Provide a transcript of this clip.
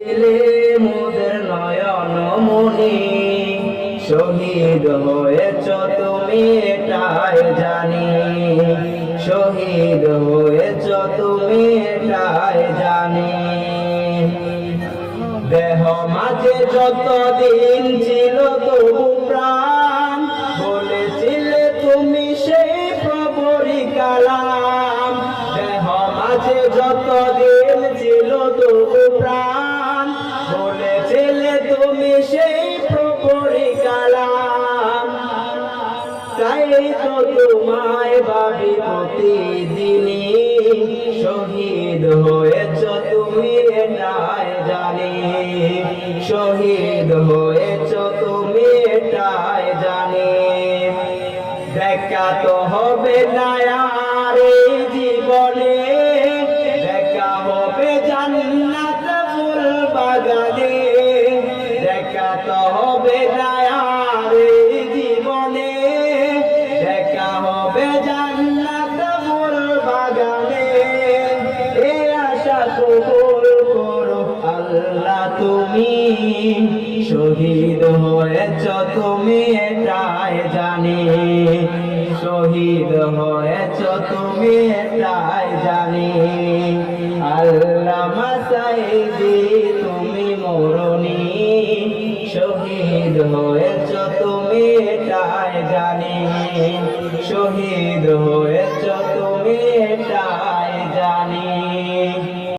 ছেলে মোদের নয়ন মনি শহীদ হয়েছ তুমি এটাই জানি। শহীদ হয়েছ তুমি এটাই জানি। দেহ মাঝে যত দিন ছিল তবু প্রাণ, বলেছিলে তুমি সেই প্রবরি কালাম। দেহ মাঝে যত দিন ছিল তবু সেই প্রবরি কালাম। তাই তো তোমায় ভাবি প্রতিদিনই শহীদ হয়েছ তুমি এটাই জানি। শহীদ হয়েছ তুমি এটাই জানি। দেখা তো হবে না আর এই জীবনে। দেখা হবে জান্নাত ফুল বাগানে। আল্লাহ তুমি শহীদ হয়েছ, তুমি এটাই জানি। শহীদ হয়েছ, তুমি এটাই জানি। আল্লাহ মাসাইদি, তুমি মরণি। শহীদ হয়েছ, তুমি এটাই জানি। শহীদ হয়েছ, তুমি